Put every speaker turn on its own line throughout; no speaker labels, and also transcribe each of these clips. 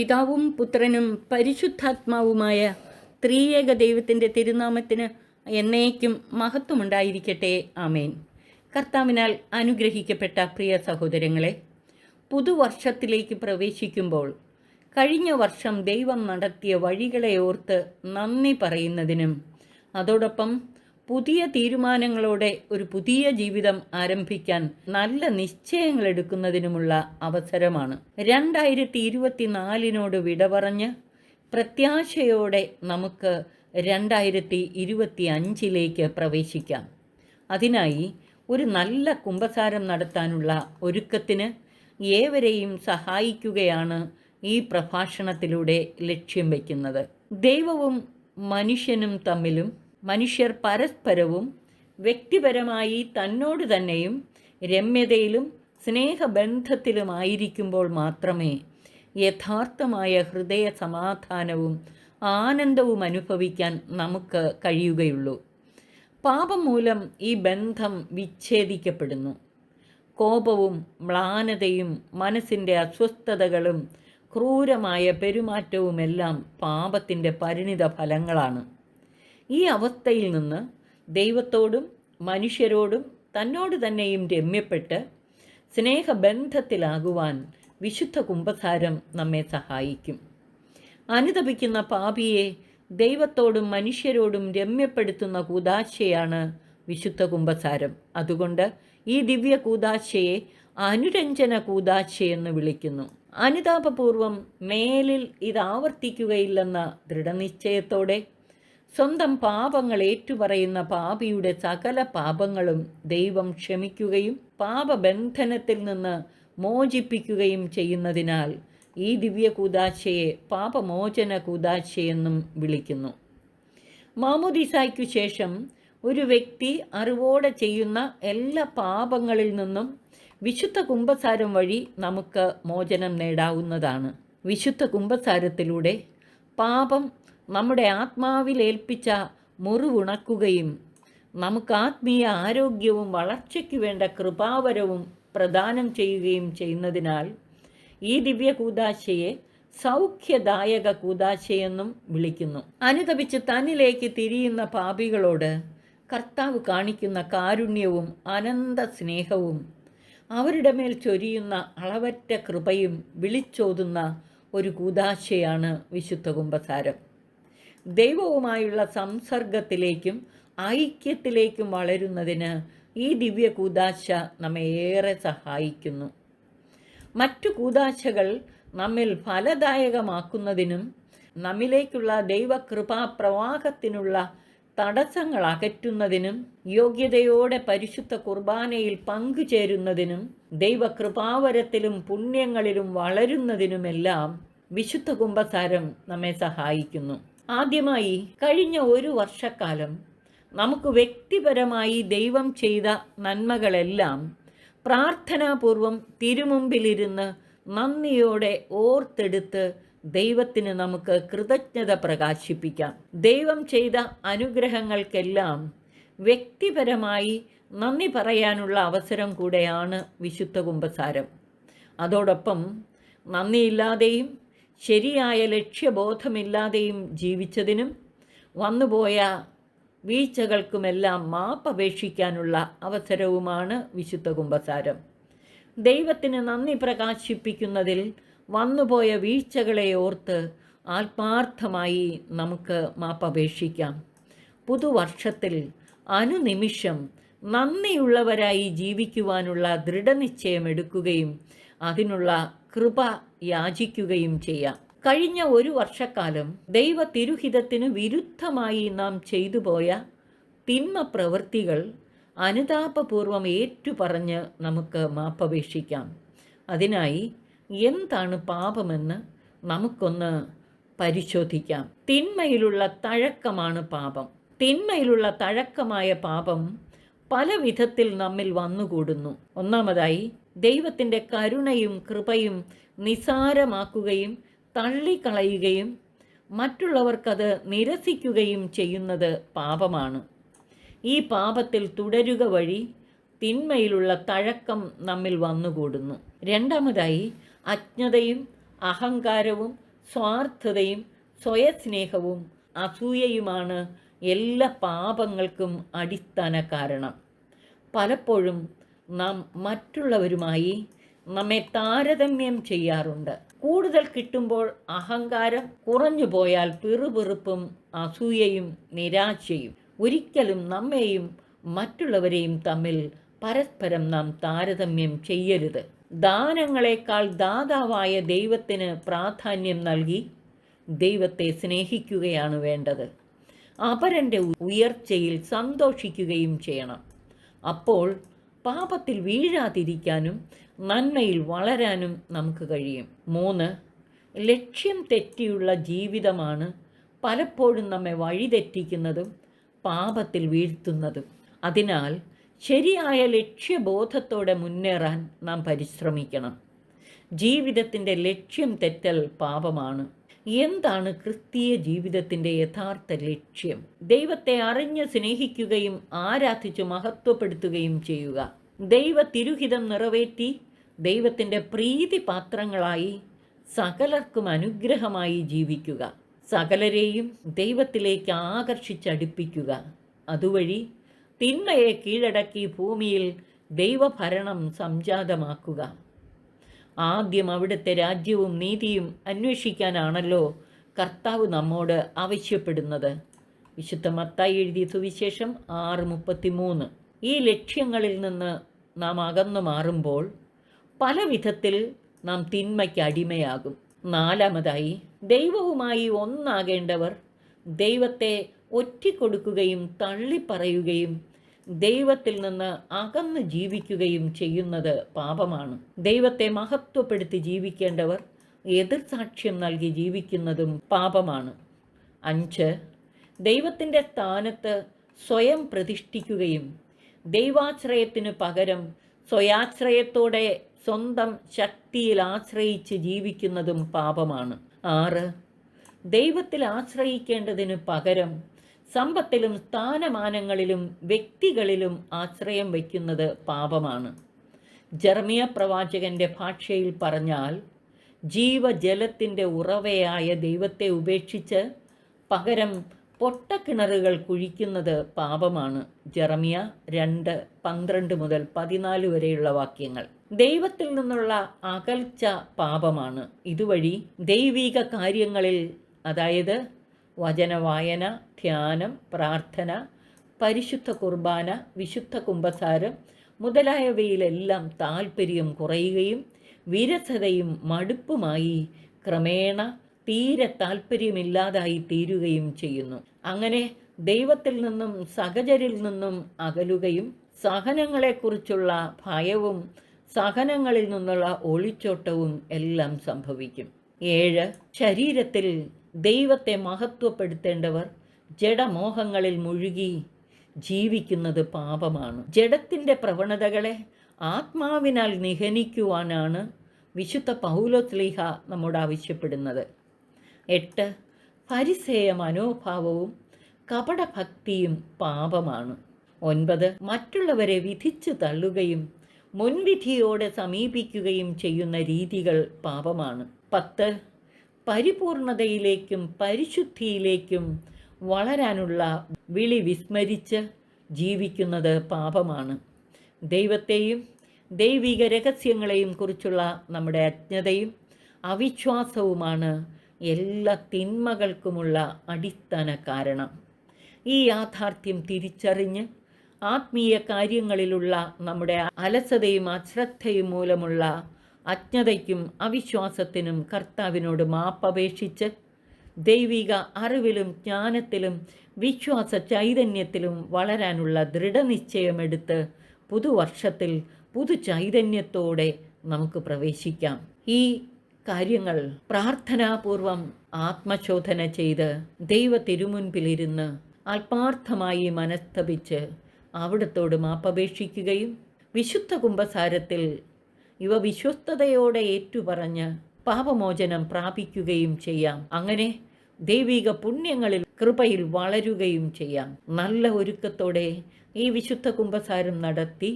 പിതാവും പുത്രനും പരിശുദ്ധാത്മാവുമായ ത്രിയേക ദൈവത്തിന്റെ തിരുനാമത്തിന് എന്നേക്കും മഹത്വമുണ്ടായിരിക്കട്ടെ. ആമേൻ. കർത്താവിനാൽ അനുഗ്രഹിക്കപ്പെട്ട പ്രിയ സഹോദരങ്ങളെ പുതുവർഷത്തിലേക്ക് പ്രവേശിക്കുമ്പോൾ കഴിഞ്ഞ വർഷം ദൈവം നടത്തിയ വഴികളെ ഓർത്ത് നന്ദി പറയുന്നതിനും അതോടൊപ്പം പുതിയ തീരുമാനങ്ങളോടെ ഒരു പുതിയ ജീവിതം ആരംഭിക്കാൻ നല്ല നിശ്ചയങ്ങൾ എടുക്കുന്നതിനുമുള്ള അവസരമാണ്. രണ്ടായിരത്തി ഇരുപത്തിനാലിനോട് വിട പറഞ്ഞ് പ്രത്യാശയോടെ നമുക്ക് രണ്ടായിരത്തി ഇരുപത്തി അഞ്ചിലേക്ക് പ്രവേശിക്കാം. അതിനായി ഒരു നല്ല കുംഭസാരം നടത്താനുള്ള ഒരുക്കത്തിന് ഏവരെയും സഹായിക്കുകയാണ് ഈ പ്രഭാഷണത്തിലൂടെ ലക്ഷ്യം വയ്ക്കുന്നത് ദൈവവും മനുഷ്യനും തമ്മിലും മനുഷ്യർ പരസ്പരവും വ്യക്തിപരമായി തന്നോട് തന്നെയും രമ്യതയിലും സ്നേഹബന്ധത്തിലുമായിരിക്കുമ്പോൾ മാത്രമേ യഥാർത്ഥമായ ഹൃദയ സമാധാനവും ആനന്ദവും അനുഭവിക്കാൻ നമുക്ക് കഴിയുകയുള്ളൂ. പാപം മൂലം ഈ ബന്ധം വിച്ഛേദിക്കപ്പെടുന്നു. കോപവും മ്ലാനതയും മനസ്സിന്റെ അസ്വസ്ഥതകളും ക്രൂരമായ പെരുമാറ്റവുമെല്ലാം പാപത്തിന്റെ പരിണിത ഫലങ്ങളാണ് ഈ അവസ്ഥയിൽ നിന്ന് ദൈവത്തോടും മനുഷ്യരോടും തന്നോട് തന്നെയും രമ്യപ്പെട്ട് സ്നേഹബന്ധത്തിലാകുവാൻ വിശുദ്ധ കുംഭസാരം നമ്മെ സഹായിക്കും. അനുതപിക്കുന്ന പാപിയെ ദൈവത്തോടും മനുഷ്യരോടും രമ്യപ്പെടുത്തുന്ന കൂതാശയാണ് വിശുദ്ധ കുംഭസാരം. അതുകൊണ്ട് ഈ ദിവ്യ കൂതാശയെ അനുരഞ്ജന കൂതാശയെന്ന് വിളിക്കുന്നു. അനുതാപപൂർവം മേലിൽ ഇത് ആവർത്തിക്കുകയില്ലെന്ന ദൃഢനിശ്ചയത്തോടെ സ്വന്തം പാപങ്ങൾ ഏറ്റുപറയുന്ന പാപിയുടെ സകല പാപങ്ങളും ദൈവം ക്ഷമിക്കുകയും പാപബന്ധനത്തിൽ നിന്ന് മോചിപ്പിക്കുകയും ചെയ്യുന്നതിനാൽ ഈ ദിവ്യ കൂതാശയെ പാപമോചന കൂതാശയെന്നും വിളിക്കുന്നു. മാമുദിസായ്ക്കു ശേഷം ഒരു വ്യക്തി അറിവോടെ ചെയ്യുന്ന എല്ലാ പാപങ്ങളിൽ നിന്നും വിശുദ്ധ കുംഭസാരം വഴി നമുക്ക് മോചനം നേടാവുന്നതാണ്. വിശുദ്ധ കുംഭസാരത്തിലൂടെ പാപം നമ്മുടെ ആത്മാവിൽ ഏൽപ്പിച്ച മുറിവുണക്കുകയും നമുക്ക് ആത്മീയ ആരോഗ്യവും വളർച്ചയ്ക്ക് വേണ്ട കൃപാവരവും പ്രദാനം ചെയ്യുകയും ചെയ്യുന്നതിനാൽ ഈ ദിവ്യ കൂതാശയെ സൗഖ്യദായക കൂതാശയെന്നും വിളിക്കുന്നു. അനുതപിച്ച് തന്നിലേക്ക് തിരിയുന്ന പാപികളോട് കർത്താവ് കാണിക്കുന്ന കാരുണ്യവും അനന്ത സ്നേഹവും അവരുടെ മേൽ ചൊരിയുന്ന അളവറ്റ കൃപയും വിളിച്ചോതുന്ന ഒരു കൂതാശയാണ് വിശുദ്ധ കുംഭസാരം. ദൈവവുമായുള്ള സംസർഗത്തിലേക്കും ഐക്യത്തിലേക്കും വളരുന്നതിന് ഈ ദിവ്യ കൂതാശ നമ്മെ ഏറെ സഹായിക്കുന്നു. മറ്റു കൂതാശകൾ നമ്മിൽ ഫലദായകമാക്കുന്നതിനും നമ്മിലേക്കുള്ള ദൈവകൃപാ പ്രവാഹത്തിനുള്ള തടസ്സങ്ങൾ അകറ്റുന്നതിനും യോഗ്യതയോടെ പരിശുദ്ധ കുർബാനയിൽ പങ്കുചേരുന്നതിനും ദൈവകൃപാവരത്തിലും പുണ്യങ്ങളിലും വളരുന്നതിനുമെല്ലാം വിശുദ്ധ കുംഭസാരം നമ്മെ സഹായിക്കുന്നു. ആദ്യമായി കഴിഞ്ഞ ഒരു വർഷക്കാലം നമുക്ക് വ്യക്തിപരമായി ദൈവം ചെയ്ത നന്മകളെല്ലാം പ്രാർത്ഥനാപൂർവം തിരുമുമ്പിലിരുന്ന് നന്ദിയോടെ ഓർത്തെടുത്ത് ദൈവത്തിന് നമുക്ക് കൃതജ്ഞത പ്രകാശിപ്പിക്കാം. ദൈവം ചെയ്ത അനുഗ്രഹങ്ങൾക്കെല്ലാം വ്യക്തിപരമായി നന്ദി പറയാനുള്ള അവസരം കൂടെയാണ് വിശുദ്ധ കുംഭസാരം. അതോടൊപ്പം നന്ദിയില്ലാതെയും ശരിയായ ലക്ഷ്യബോധമില്ലാതെയും ജീവിച്ചതിനും വന്നുപോയ വീഴ്ചകൾക്കുമെല്ലാം മാപ്പപേക്ഷിക്കാനുള്ള അവസരവുമാണ് വിശുദ്ധ കുംഭസാരം. ദൈവത്തിന് നന്ദി പ്രകാശിപ്പിക്കുന്നതിൽ വന്നുപോയ വീഴ്ചകളെ ഓർത്ത് ആത്മാർത്ഥമായി നമുക്ക് മാപ്പപേക്ഷിക്കാം. പുതുവർഷത്തിൽ അനുനിമിഷം നന്ദിയുള്ളവരായി ജീവിക്കുവാനുള്ള ദൃഢനിശ്ചയം എടുക്കുകയും അതിനുള്ള കൃപ യാചിക്കുകയും ചെയ്യാം. കഴിഞ്ഞ ഒരു വർഷക്കാലം ദൈവ തിരുഹിതത്തിന് വിരുദ്ധമായി നാം ചെയ്തുപോയ തിന്മ പ്രവൃത്തികൾ അനുതാപപൂർവം ഏറ്റുപറഞ്ഞ് നമുക്ക് മാപ്പപേക്ഷിക്കാം. അതിനായി എന്താണ് പാപമെന്ന് നമുക്കൊന്ന് പരിശോധിക്കാം. തിന്മയിലുള്ള തഴക്കമാണ് പാപം. തിന്മയിലുള്ള തഴക്കമായ പാപം പല വിധത്തിൽ നമ്മിൽ വന്നുകൂടുന്നു. ഒന്നാമതായി ദൈവത്തിന്റെ കരുണയും കൃപയും നിസാരമാക്കുകയും തള്ളിക്കളയുകയും മറ്റുള്ളവർക്കത് നിരസിക്കുകയും ചെയ്യുന്നത് പാപമാണ്. ഈ പാപത്തിൽ തുടരുക വഴി തിന്മയിലുള്ള തഴക്കം നമ്മിൽ വന്നുകൂടുന്നു. രണ്ടാമതായി അജ്ഞതയും അഹങ്കാരവും സ്വാർത്ഥതയും സ്വയസ്നേഹവും അസൂയയുമാണ് എല്ലാ പാപങ്ങൾക്കും അടിസ്ഥാന കാരണം പലപ്പോഴും നാം മറ്റുള്ളവരുമായി നമ്മെ താരതമ്യം ചെയ്യാറുണ്ട്. കൂടുതൽ കിട്ടുമ്പോൾ അഹങ്കാരം കുറഞ്ഞു പോയാൽ പിറുപിറുപ്പും അസൂയയും നിരാശയും ഒരിക്കലും നമ്മെയും മറ്റുള്ളവരെയും തമ്മിൽ പരസ്പരം നാം താരതമ്യം ചെയ്യരുത്. ദാനങ്ങളെക്കാൾ ദാതാവായ ദൈവത്തിന് പ്രാധാന്യം നൽകി ദൈവത്തെ സ്നേഹിക്കുകയാണ് വേണ്ടത്. അപരന്റെ ഉയർച്ചയിൽ സന്തോഷിക്കുകയും ചെയ്യണം. അപ്പോൾ പാപത്തിൽ വീഴാതിരിക്കാനും നന്മയിൽ വളരാനും നമുക്ക് കഴിയും. മൂന്ന് ലക്ഷ്യം തെറ്റിയുള്ള ജീവിതമാണ് പലപ്പോഴും നമ്മെ വഴിതെറ്റിക്കുന്നതും പാപത്തിൽ വീഴ്ത്തുന്നതും. അതിനാൽ ശരിയായ ലക്ഷ്യബോധത്തോടെ മുന്നേറാൻ നാം പരിശ്രമിക്കണം. ജീവിതത്തിന്റെ ലക്ഷ്യം തെറ്റൽ പാപമാണ്. എന്താണ് ക്രിസ്തീയ ജീവിതത്തിന്റെ യഥാർത്ഥ ലക്ഷ്യം? ദൈവത്തെ അറിഞ്ഞ് സ്നേഹിക്കുകയും ആരാധിച്ച് മഹത്വപ്പെടുത്തുകയും ചെയ്യുക. ദൈവ തിരുഹിതം നിറവേറ്റി ദൈവത്തിന്റെ പ്രീതി പാത്രങ്ങളായി സകലർക്കും അനുഗ്രഹമായി ജീവിക്കുക. സകലരെയും ദൈവത്തിലേക്ക് ആകർഷിച്ചടുപ്പിക്കുക. അതുവഴി തിന്മയെ കീഴടക്കി ഭൂമിയിൽ ദൈവഭരണം സംജാതമാക്കുക. ആദ്യം അവിടുത്തെ രാജ്യവും നീതിയും അന്വേഷിക്കാനാണല്ലോ കർത്താവ് നമ്മോട് ആവശ്യപ്പെടുന്നത്. വിശുദ്ധ മത്തായി എഴുതിയ സുവിശേഷം ആറ് മുപ്പത്തിമൂന്ന്. ഈ ലക്ഷ്യങ്ങളിൽ നിന്ന് നാം അകന്നു മാറുമ്പോൾ പല വിധത്തിൽ നാം തിന്മയ്ക്ക് അടിമയാകും. നാലാമതായി ദൈവവുമായി ഒന്നാകേണ്ടവർ ദൈവത്തെ ഒറ്റിക്കൊടുക്കുകയും തള്ളിപ്പറയുകയും ദൈവത്തിൽ നിന്ന് അകന്ന് ജീവിക്കുകയും ചെയ്യുന്നത് പാപമാണ്. ദൈവത്തെ മഹത്വപ്പെടുത്തി ജീവിക്കേണ്ടവർ എതിർസാക്ഷ്യം നൽകി ജീവിക്കുന്നതും പാപമാണ്. അഞ്ച് ദൈവത്തിന്റെ സ്ഥാനത്ത് സ്വയം പ്രതിഷ്ഠിക്കുകയും ദൈവാശ്രയത്തിന് പകരം സ്വയാശ്രയത്തോടെ സ്വന്തം ശക്തിയിൽ ആശ്രയിച്ച് ജീവിക്കുന്നതും പാപമാണ്. ആറ് ദൈവത്തിൽ ആശ്രയിക്കേണ്ടതിന് പകരം സമ്പത്തിലും സ്ഥാനമാനങ്ങളിലും വ്യക്തികളിലും ആശ്രയം വയ്ക്കുന്നത് പാപമാണ്. ജർമിയ പ്രവാചകന്റെ ഭാഷയിൽ പറഞ്ഞാൽ ജീവജലത്തിന്റെ ഉറവയായ ദൈവത്തെ ഉപേക്ഷിച്ച് പകരം പൊട്ടക്കിണറുകൾ കുഴിക്കുന്നത് പാപമാണ്. ജെറമിയ രണ്ട് പന്ത്രണ്ട് മുതൽ പതിനാല് വരെയുള്ള വാക്യങ്ങൾ. ദൈവത്തിൽ നിന്നുള്ള അകൽച്ച പാപമാണ്. ഇതുവഴി ദൈവിക കാര്യങ്ങളിൽ അതായത് വചനവായന ധ്യാനം പ്രാർത്ഥന പരിശുദ്ധ കുർബാന വിശുദ്ധ കുംഭസാരം മുതലായവയിലെല്ലാം താൽപ്പര്യം കുറയുകയും വിരസതയും മടുപ്പുമായി ക്രമേണ തീരെ താൽപ്പര്യമില്ലാതായി തീരുകയും ചെയ്യുന്നു. അങ്ങനെ ദൈവത്തിൽ നിന്നും സഹചരിൽ നിന്നും അകലുകയും സഹനങ്ങളെക്കുറിച്ചുള്ള ഭയവും സഹനങ്ങളിൽ നിന്നുള്ള ഒളിച്ചോട്ടവും എല്ലാം സംഭവിക്കും. ഏഴ് ശരീരത്തിൽ ദൈവത്തെ മഹത്വപ്പെടുത്തേണ്ടവർ ജഡമോഹങ്ങളിൽ മുഴുകി ജീവിക്കുന്നത് പാപമാണ്. ജഡത്തിന്റെ പ്രവണതകളെ ആത്മാവിനാൽ നിഹനിക്കുവാനാണ് വിശുദ്ധ പൗലോസ്ലീഹ നമ്മോട് ആവശ്യപ്പെടുന്നത്. എട്ട് പരിസേയ മനോഭാവവും കപടഭക്തിയും പാപമാണ്. ഒൻപത് മറ്റുള്ളവരെ വിധിച്ചു തള്ളുകയും മുൻവിധിയോടെ സമീപിക്കുകയും ചെയ്യുന്ന രീതികൾ പാപമാണ്. പത്ത് പരിപൂർണതയിലേക്കും പരിശുദ്ധിയിലേക്കും വളരാനുള്ള വിളി വിസ്മരിച്ച് ജീവിക്കുന്നത് പാപമാണ്. ദൈവത്തെയും ദൈവിക രഹസ്യങ്ങളെയും കുറിച്ചുള്ള നമ്മുടെ അജ്ഞതയും അവിശ്വാസവുമാണ് എല്ലാ തിന്മകൾക്കുമുള്ള അടിസ്ഥാന കാരണം. ഈ യാഥാർത്ഥ്യം തിരിച്ചറിഞ്ഞ് ആത്മീയ കാര്യങ്ങളിലുള്ള നമ്മുടെ അലസതയും അശ്രദ്ധയും മൂലമുള്ള അജ്ഞതയ്ക്കും അവിശ്വാസത്തിനും കർത്താവിനോട് മാപ്പപേക്ഷിച്ച് ദൈവിക അറിവിലും ജ്ഞാനത്തിലും വിശ്വാസ ചൈതന്യത്തിലും വളരാനുള്ള ദൃഢനിശ്ചയമെടുത്ത് പുതുവർഷത്തിൽ പുതു ചൈതന്യത്തോടെ നമുക്ക് പ്രവേശിക്കാം. ഈ കാര്യങ്ങൾ പ്രാർത്ഥനാപൂർവം ആത്മശോധന ചെയ്ത് ദൈവ തിരുമുൻപിലിരുന്ന് ആത്മാർത്ഥമായി മനസ്തപിച്ച് അവിടത്തോട് മാപ്പപേക്ഷിക്കുകയും വിശുദ്ധ കുംഭസാരത്തിൽ ഇവ വിശ്വസ്തയോടെ ഏറ്റുപറഞ്ഞ് പാപമോചനം പ്രാപിക്കുകയും ചെയ്യാം. അങ്ങനെ ദൈവിക പുണ്യങ്ങളിൽ കൃപയിൽ വളരുകയും ചെയ്യാം. നല്ല ഒരുക്കത്തോടെ ഈ വിശുദ്ധ കുംഭസാരം നടത്തി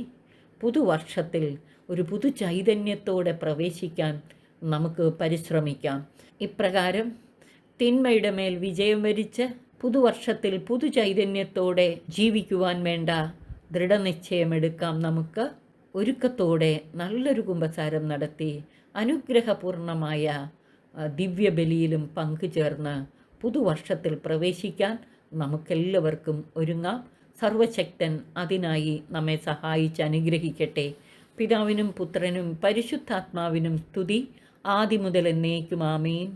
പുതുവർഷത്തിൽ ഒരു പുതു ചൈതന്യത്തോടെ പ്രവേശിക്കാൻ നമുക്ക് പരിശ്രമിക്കാം. ഇപ്രകാരം തിന്മയുടെ മേൽ വിജയം വരിച്ച് പുതുവർഷത്തിൽ പുതു ചൈതന്യത്തോടെ ജീവിക്കുവാൻ വേണ്ട ദൃഢനിശ്ചയമെടുക്കാം നമുക്ക്. ഒരുക്കത്തോടെ നല്ലൊരു കുമ്പസാരം നടത്തി അനുഗ്രഹപൂർണമായ ദിവ്യബലിയിലും പങ്കുചേർന്ന് പുതുവർഷത്തിൽ പ്രവേശിക്കാൻ നമുക്കെല്ലാവർക്കും ഒരുങ്ങാം. സർവശക്തൻ അതിനായി നമ്മെ സഹായിച്ച് അനുഗ്രഹിക്കട്ടെ. പിതാവിനും പുത്രനും പരിശുദ്ധാത്മാവിനും സ്തുതി. ആദ്യം മുതൽ എന്നേക്കും ആമീൻ.